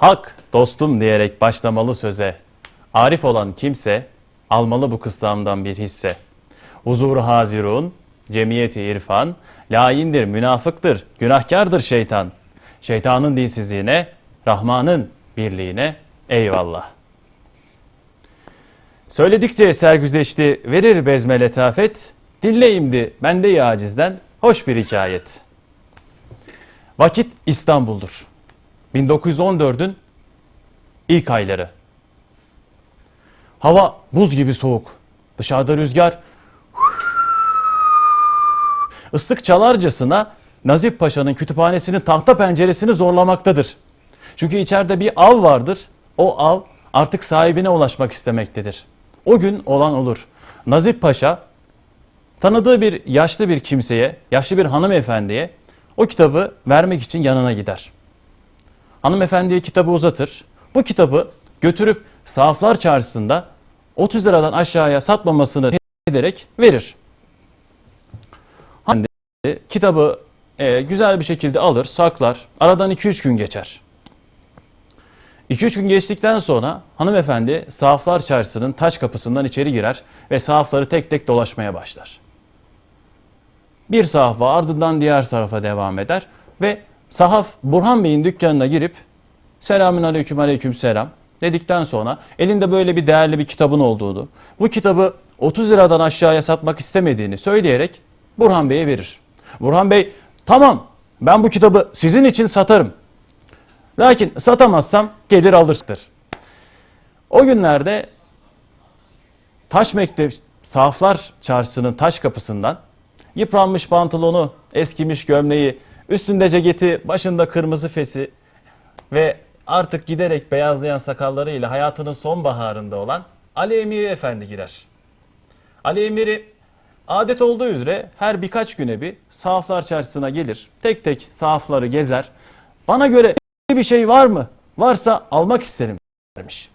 Hak dostum diyerek başlamalı söze. Arif olan kimse almalı bu kıssamdan bir hisse. Huzuru hazirun, cemiyeti irfan, laindir, münafıktır, günahkardır şeytan. Şeytanın dinsizliğine, Rahman'ın birliğine eyvallah. Söyledikçe sergüzeşti, verir bezme letafet, dinleyimdi bende acizden hoş bir hikayet. Vakit İstanbul'dur. 1914'ün ilk ayları. Hava buz gibi soğuk. Dışarıda rüzgar ıslık çalarcasına Nazif Paşa'nın kütüphanesinin tahta penceresini zorlamaktadır. Çünkü içeride bir av vardır. O av artık sahibine ulaşmak istemektedir. O gün olan olur. Nazif Paşa tanıdığı bir yaşlı bir kimseye, yaşlı bir hanımefendiye o kitabı vermek için yanına gider. Hanımefendiye kitabı uzatır. Bu kitabı götürüp sahaflar çarşısında 30 liradan aşağıya satmamasını ederek verir. Hanımefendi kitabı e, güzel bir şekilde alır, saklar. Aradan 2-3 gün geçer. 2-3 gün geçtikten sonra hanımefendi sahaflar çarşısının taş kapısından içeri girer ve sahafları tek tek dolaşmaya başlar. Bir sahafa ardından diğer tarafa devam eder ve sahaf Burhan Bey'in dükkanına girip selamün aleyküm aleyküm selam dedikten sonra elinde böyle bir değerli bir kitabın olduğunu, bu kitabı 30 liradan aşağıya satmak istemediğini söyleyerek Burhan Bey'e verir. Burhan Bey tamam ben bu kitabı sizin için satarım. Lakin satamazsam gelir alırsınız. O günlerde Taş Mektep Sahaflar Çarşısı'nın taş kapısından yıpranmış pantolonu, eskimiş gömleği, üstünde ceketi, başında kırmızı fesi ve artık giderek beyazlayan sakallarıyla hayatının sonbaharında olan Ali Emiri Efendi girer. Ali Emiri adet olduğu üzere her birkaç güne bir sahaflar çarşısına gelir. Tek tek sahafları gezer. Bana göre bir şey var mı? Varsa almak isterim demiş.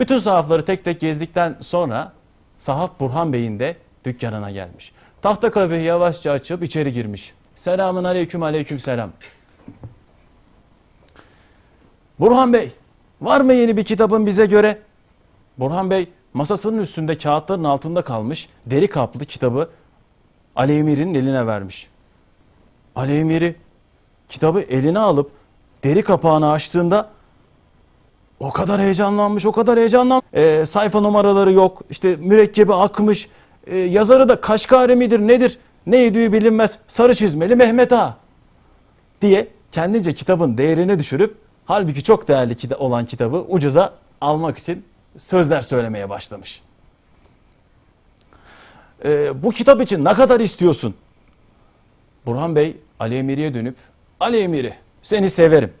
Bütün sahafları tek tek gezdikten sonra sahaf Burhan Bey'in de dükkanına gelmiş. Tahta kabehi yavaşça açıp içeri girmiş. Selamun aleyküm aleyküm selam. Burhan Bey var mı yeni bir kitabın bize göre? Burhan Bey masasının üstünde kağıtların altında kalmış deri kaplı kitabı Ali Emir'in eline vermiş. Ali Emir'i kitabı eline alıp deri kapağını açtığında o kadar heyecanlanmış, o kadar heyecanlanmış. Ee, sayfa numaraları yok, işte mürekkebi akmış. Ee, yazarı da Kaşgari midir nedir? Ne yediği bilinmez sarı çizmeli Mehmet Ağa diye kendince kitabın değerini düşürüp halbuki çok değerli kita- olan kitabı ucuza almak için sözler söylemeye başlamış. Ee, bu kitap için ne kadar istiyorsun? Burhan Bey Ali Emiri'ye dönüp Ali Emiri seni severim.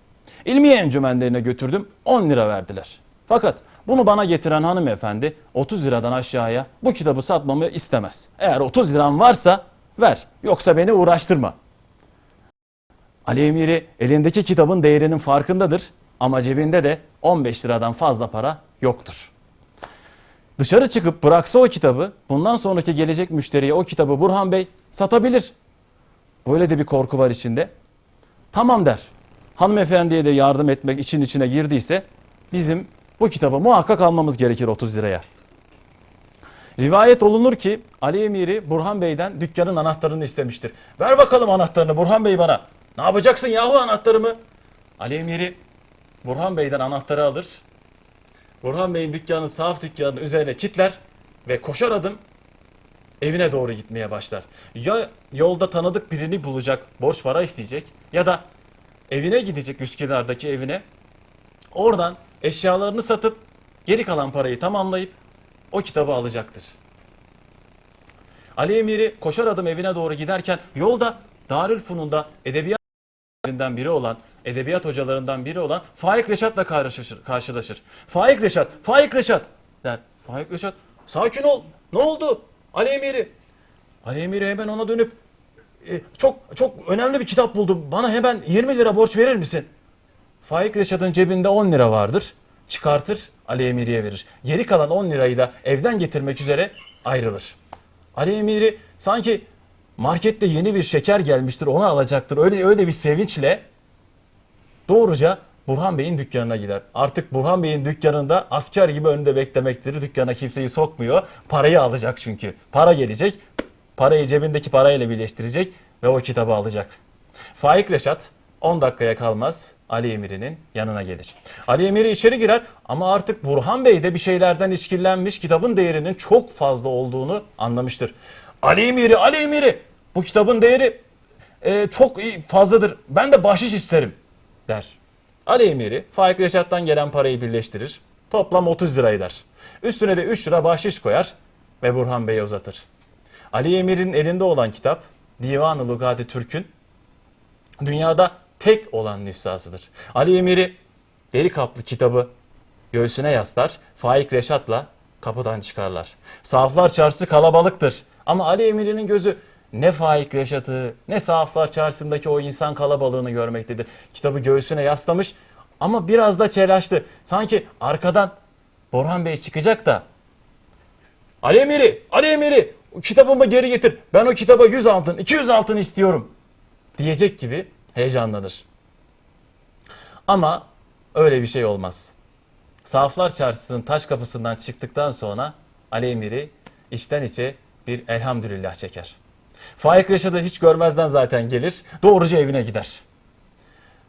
İlmiye encümenlerine götürdüm 10 lira verdiler. Fakat bunu bana getiren hanımefendi 30 liradan aşağıya bu kitabı satmamı istemez. Eğer 30 liran varsa ver yoksa beni uğraştırma. Ali Emiri elindeki kitabın değerinin farkındadır ama cebinde de 15 liradan fazla para yoktur. Dışarı çıkıp bıraksa o kitabı bundan sonraki gelecek müşteriye o kitabı Burhan Bey satabilir. Böyle de bir korku var içinde. Tamam der. Hanımefendiye de yardım etmek için içine girdiyse bizim bu kitabı muhakkak almamız gerekir 30 liraya. Rivayet olunur ki Ali Emiri Burhan Bey'den dükkanın anahtarını istemiştir. Ver bakalım anahtarını Burhan Bey bana. Ne yapacaksın yahu anahtarımı? Ali Emiri Burhan Bey'den anahtarı alır. Burhan Bey'in dükkanı sahaf dükkanının üzerine kitler ve koşar adım evine doğru gitmeye başlar. Ya yolda tanıdık birini bulacak, borç para isteyecek ya da evine gidecek Üsküdar'daki evine. Oradan eşyalarını satıp geri kalan parayı tamamlayıp o kitabı alacaktır. Ali Emiri koşar adım evine doğru giderken yolda Darülfunun'da edebiyat hocalarından biri olan, edebiyat hocalarından biri olan Faik Reşat'la karşılaşır. karşılaşır. Faik Reşat, Faik Reşat der. Faik Reşat, sakin ol. Ne oldu? Ali Emiri. Ali Emiri hemen ona dönüp "E, çok çok önemli bir kitap buldum. Bana hemen 20 lira borç verir misin? Faik Reşat'ın cebinde 10 lira vardır. Çıkartır Ali Emiri'ye verir. Geri kalan 10 lirayı da evden getirmek üzere ayrılır. Ali Emiri sanki markette yeni bir şeker gelmiştir onu alacaktır. Öyle öyle bir sevinçle doğruca Burhan Bey'in dükkanına gider. Artık Burhan Bey'in dükkanında asker gibi önünde beklemektir. Dükkana kimseyi sokmuyor. Parayı alacak çünkü. Para gelecek. Parayı cebindeki parayla birleştirecek ve o kitabı alacak. Faik Reşat 10 dakikaya kalmaz Ali Emir'in yanına gelir. Ali Emir içeri girer ama artık Burhan Bey de bir şeylerden işkillenmiş kitabın değerinin çok fazla olduğunu anlamıştır. Ali Emir'i, Ali Emir'i bu kitabın değeri e, çok fazladır. Ben de bahşiş isterim der. Ali Emir'i Faik Reşat'tan gelen parayı birleştirir. Toplam 30 lira eder. Üstüne de 3 lira bahşiş koyar ve Burhan Bey'e uzatır. Ali Emir'in elinde olan kitap Divan-ı Lugati Türk'ün dünyada tek olan nüshasıdır. Ali Emir'i deri kaplı kitabı göğsüne yaslar, Faik Reşat'la kapıdan çıkarlar. Sahaflar çarşısı kalabalıktır. Ama Ali Emir'in gözü ne Faik Reşat'ı ne Sahaflar çarşısındaki o insan kalabalığını görmektedir. Kitabı göğsüne yaslamış ama biraz da telaşlı. Sanki arkadan Borhan Bey çıkacak da Ali Emir'i, Ali Emir'i kitabımı geri getir. Ben o kitaba 100 altın, 200 altın istiyorum diyecek gibi heyecanlanır. Ama öyle bir şey olmaz. Sahaflar Çarşısı'nın taş kapısından çıktıktan sonra Ali Emir'i içten içe bir elhamdülillah çeker. Faik Reşat'ı hiç görmezden zaten gelir, doğruca evine gider.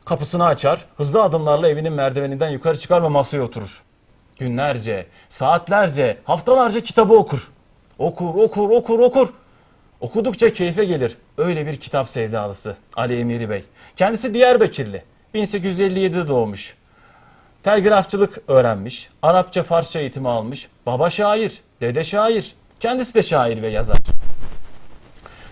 Kapısını açar, hızlı adımlarla evinin merdiveninden yukarı çıkar ve masaya oturur. Günlerce, saatlerce, haftalarca kitabı okur. Okur, okur, okur, okur. Okudukça keyfe gelir. Öyle bir kitap sevdalısı Ali Emiri Bey. Kendisi Diyarbakırlı. 1857'de doğmuş. Telgrafçılık öğrenmiş. Arapça, Farsça eğitimi almış. Baba şair, dede şair. Kendisi de şair ve yazar.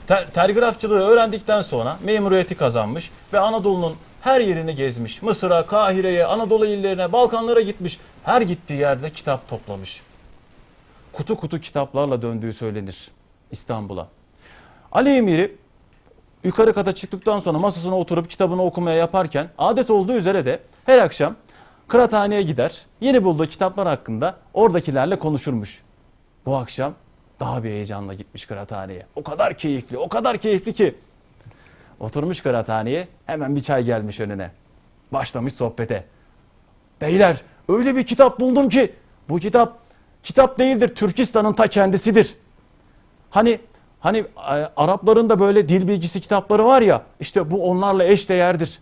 Tel- telgrafçılığı öğrendikten sonra memuriyeti kazanmış ve Anadolu'nun her yerini gezmiş. Mısır'a, Kahire'ye, Anadolu illerine, Balkanlara gitmiş. Her gittiği yerde kitap toplamış. Kutu kutu kitaplarla döndüğü söylenir İstanbul'a. Ali Emir'i yukarı kata çıktıktan sonra masasına oturup kitabını okumaya yaparken adet olduğu üzere de her akşam kıraathaneye gider. Yeni bulduğu kitaplar hakkında oradakilerle konuşurmuş. Bu akşam daha bir heyecanla gitmiş kıraathaneye. O kadar keyifli, o kadar keyifli ki. Oturmuş kıraathaneye hemen bir çay gelmiş önüne. Başlamış sohbete. Beyler öyle bir kitap buldum ki bu kitap kitap değildir Türkistan'ın ta kendisidir. Hani hani e, Arapların da böyle dil bilgisi kitapları var ya işte bu onlarla eş değerdir.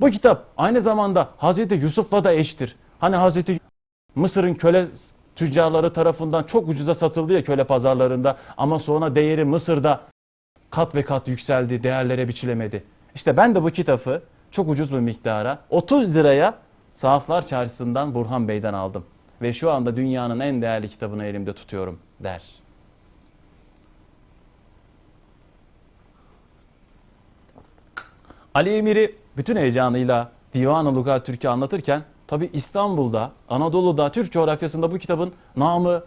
Bu kitap aynı zamanda Hazreti Yusuf'la da eştir. Hani Hazreti Mısır'ın köle tüccarları tarafından çok ucuza satıldı ya köle pazarlarında ama sonra değeri Mısır'da kat ve kat yükseldi, değerlere biçilemedi. İşte ben de bu kitabı çok ucuz bir miktara 30 liraya Sahaflar Çarşısı'ndan Burhan Bey'den aldım. Ve şu anda dünyanın en değerli kitabını elimde tutuyorum der. Ali Emir'i bütün heyecanıyla Divan-ı Lugat Türk'ü anlatırken tabi İstanbul'da, Anadolu'da, Türk coğrafyasında bu kitabın namı,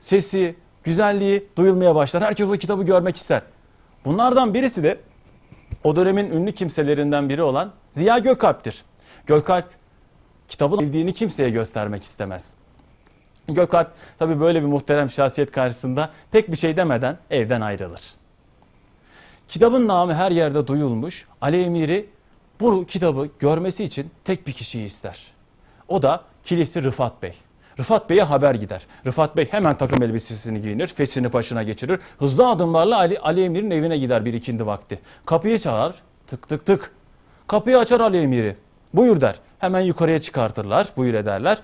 sesi, güzelliği duyulmaya başlar. Herkes o kitabı görmek ister. Bunlardan birisi de o dönemin ünlü kimselerinden biri olan Ziya Gökalp'tir. Gökalp kitabın bildiğini kimseye göstermek istemez. Gökalp tabi böyle bir muhterem şahsiyet karşısında pek bir şey demeden evden ayrılır. Kitabın namı her yerde duyulmuş. Ali Emir'i bu kitabı görmesi için tek bir kişiyi ister. O da kilisi Rıfat Bey. Rıfat Bey'e haber gider. Rıfat Bey hemen takım elbisesini giyinir, fesini başına geçirir. Hızlı adımlarla Ali, Ali Emir'in evine gider bir ikindi vakti. Kapıyı çalar, tık tık tık. Kapıyı açar Ali Emir'i. Buyur der. Hemen yukarıya çıkartırlar, buyur ederler.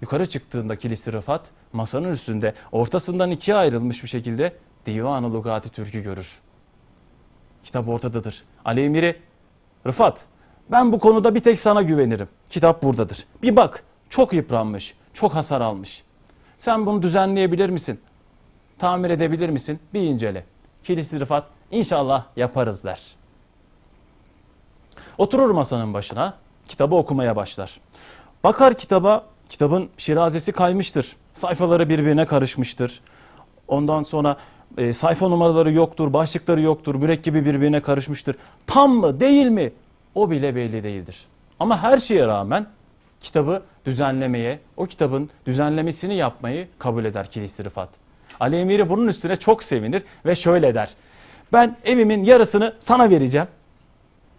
Yukarı çıktığında kilisi Rıfat masanın üstünde ortasından ikiye ayrılmış bir şekilde Divan-ı Lugati Türk'ü görür. Kitap ortadadır. Ali Emir'i Rıfat ben bu konuda bir tek sana güvenirim. Kitap buradadır. Bir bak çok yıpranmış, çok hasar almış. Sen bunu düzenleyebilir misin? Tamir edebilir misin? Bir incele. Kilisi Rıfat inşallah yaparız der. Oturur masanın başına, kitabı okumaya başlar. Bakar kitaba, kitabın şirazesi kaymıştır. Sayfaları birbirine karışmıştır. Ondan sonra e, sayfa numaraları yoktur, başlıkları yoktur, mürekkebi birbirine karışmıştır. Tam mı, değil mi? O bile belli değildir. Ama her şeye rağmen kitabı düzenlemeye, o kitabın düzenlemesini yapmayı kabul eder Kilisi Rıfat. Ali Emiri bunun üstüne çok sevinir ve şöyle der. Ben evimin yarısını sana vereceğim.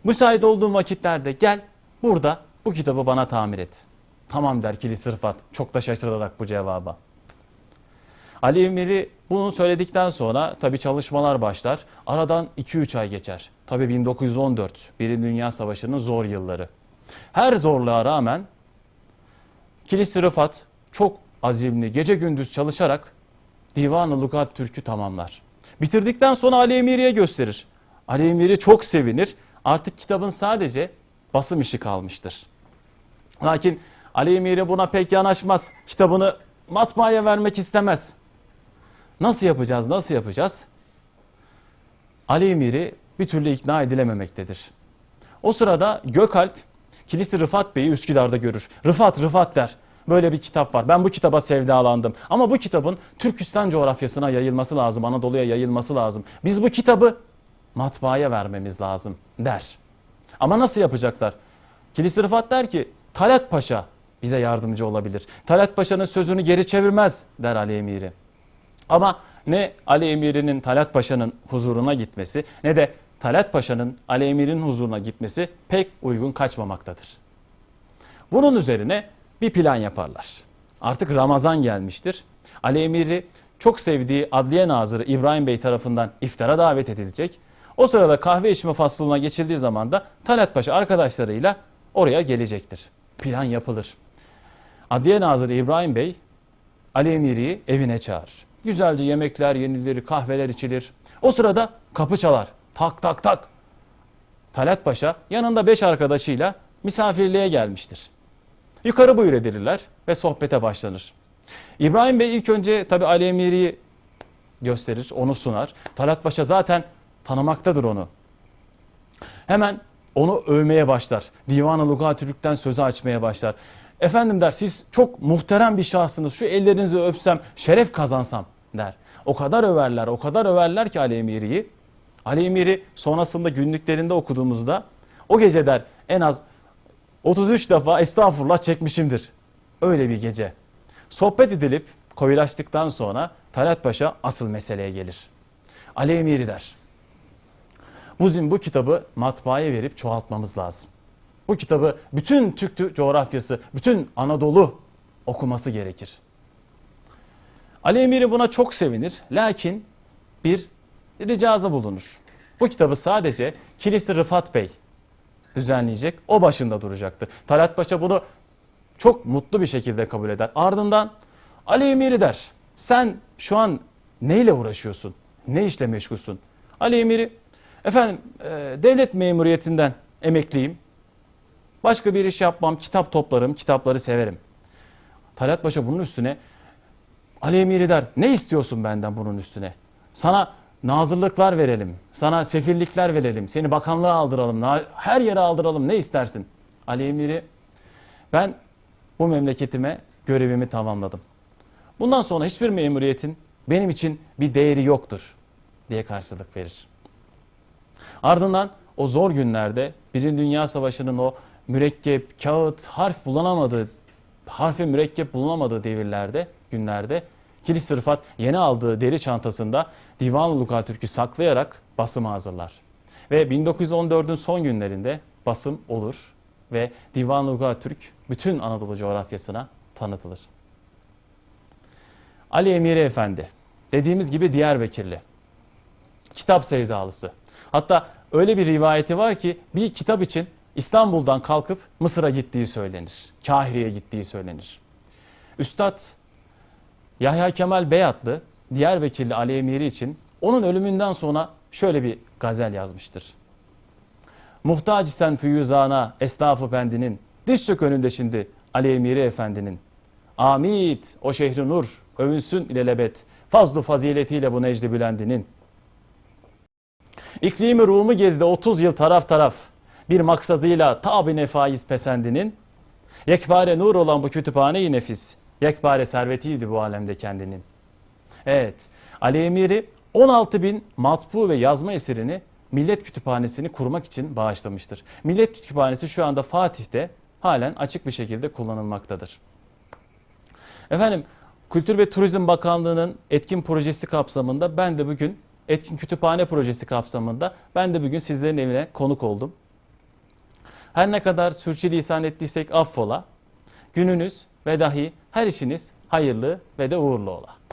Müsait olduğun vakitlerde gel burada bu kitabı bana tamir et. Tamam der Kilis Rıfat çok da şaşırarak bu cevaba. Ali Emir'i bunu söyledikten sonra tabi çalışmalar başlar. Aradan 2-3 ay geçer. Tabi 1914 Birinci Dünya Savaşı'nın zor yılları. Her zorluğa rağmen Kilis Rıfat çok azimli gece gündüz çalışarak Divan-ı Lugat Türk'ü tamamlar. Bitirdikten sonra Ali Emir'iye gösterir. Ali Emir'i çok sevinir. Artık kitabın sadece basım işi kalmıştır. Lakin Ali Emir'i buna pek yanaşmaz. Kitabını matbaaya vermek istemez. Nasıl yapacağız, nasıl yapacağız? Ali Emir'i bir türlü ikna edilememektedir. O sırada Gökalp Kilisi Rıfat Bey'i Üsküdar'da görür. Rıfat, Rıfat der. Böyle bir kitap var. Ben bu kitaba sevdalandım. Ama bu kitabın Türkistan coğrafyasına yayılması lazım. Anadolu'ya yayılması lazım. Biz bu kitabı matbaaya vermemiz lazım der. Ama nasıl yapacaklar? Kilisi Rıfat der ki Talat Paşa bize yardımcı olabilir. Talat Paşa'nın sözünü geri çevirmez der Ali Emiri. Ama ne Ali Emir'in Talat Paşa'nın huzuruna gitmesi ne de Talat Paşa'nın Ali Emir'in huzuruna gitmesi pek uygun kaçmamaktadır. Bunun üzerine bir plan yaparlar. Artık Ramazan gelmiştir. Ali Emir'i çok sevdiği Adliye Nazırı İbrahim Bey tarafından iftara davet edilecek. O sırada kahve içme faslına geçildiği zaman da Talat Paşa arkadaşlarıyla oraya gelecektir. Plan yapılır. Adliye Nazırı İbrahim Bey Ali Emir'i evine çağırır. Güzelce yemekler yenilir, kahveler içilir. O sırada kapı çalar. Tak tak tak. Talat Paşa yanında beş arkadaşıyla misafirliğe gelmiştir. Yukarı buyur edilirler ve sohbete başlanır. İbrahim Bey ilk önce tabi Ali Emir'i gösterir, onu sunar. Talat Paşa zaten tanımaktadır onu. Hemen onu övmeye başlar. Divan-ı Lugatürk'ten sözü açmaya başlar. Efendim der siz çok muhterem bir şahsınız. Şu ellerinizi öpsem, şeref kazansam der. O kadar överler, o kadar överler ki Ali Emir'i. Ali Emir'i sonrasında günlüklerinde okuduğumuzda o gece der en az 33 defa estağfurullah çekmişimdir. Öyle bir gece. Sohbet edilip koyulaştıktan sonra Talat Paşa asıl meseleye gelir. Ali Emir'i der. Bizim bu kitabı matbaaya verip çoğaltmamız lazım. Bu kitabı bütün Türk coğrafyası, bütün Anadolu okuması gerekir. Ali Emiri buna çok sevinir. Lakin bir ricazda bulunur. Bu kitabı sadece Kilisi Rıfat Bey düzenleyecek. O başında duracaktı. Talat Paşa bunu çok mutlu bir şekilde kabul eder. Ardından Ali Emiri der. Sen şu an neyle uğraşıyorsun? Ne işle meşgulsün? Ali Emiri efendim e, devlet memuriyetinden emekliyim. Başka bir iş yapmam, kitap toplarım, kitapları severim. Talat Paşa bunun üstüne Ali Emiri der ne istiyorsun benden bunun üstüne? Sana nazırlıklar verelim, sana sefirlikler verelim, seni bakanlığa aldıralım, her yere aldıralım ne istersin? Ali Emiri ben bu memleketime görevimi tamamladım. Bundan sonra hiçbir memuriyetin benim için bir değeri yoktur diye karşılık verir. Ardından o zor günlerde Birinci Dünya Savaşı'nın o mürekkep, kağıt, harf bulunamadığı, harfi mürekkep bulunamadığı devirlerde, günlerde Kilis Rıfat yeni aldığı deri çantasında Divan-ı Lukatürk'ü saklayarak basımı hazırlar. Ve 1914'ün son günlerinde basım olur ve Divan-ı Lukatürk bütün Anadolu coğrafyasına tanıtılır. Ali Emiri Efendi, dediğimiz gibi Diyarbakırlı, kitap sevdalısı. Hatta öyle bir rivayeti var ki bir kitap için İstanbul'dan kalkıp Mısır'a gittiği söylenir. Kahire'ye gittiği söylenir. Üstad Yahya Kemal Beyatlı Diyarbakırlı Ali Emiri için onun ölümünden sonra şöyle bir gazel yazmıştır. Muhtaç sen füyüzana esnafı pendinin, diş çök önünde şimdi Ali Emiri Efendi'nin. Amit o şehri nur, övünsün ilelebet, fazlu faziletiyle bu necdi bülendinin. İklimi Rum'u gezdi 30 yıl taraf taraf, bir maksadıyla tabi nefaiz pesendinin. Yekpare nur olan bu kütüphane-i nefis, yekpare servetiydi bu alemde kendinin. Evet, Ali Emiri 16 bin matbu ve yazma eserini Millet Kütüphanesi'ni kurmak için bağışlamıştır. Millet Kütüphanesi şu anda Fatih'te halen açık bir şekilde kullanılmaktadır. Efendim, Kültür ve Turizm Bakanlığı'nın etkin projesi kapsamında ben de bugün etkin kütüphane projesi kapsamında ben de bugün sizlerin evine konuk oldum. Her ne kadar sürçülisan ettiysek affola. Gününüz ve dahi her işiniz hayırlı ve de uğurlu ola.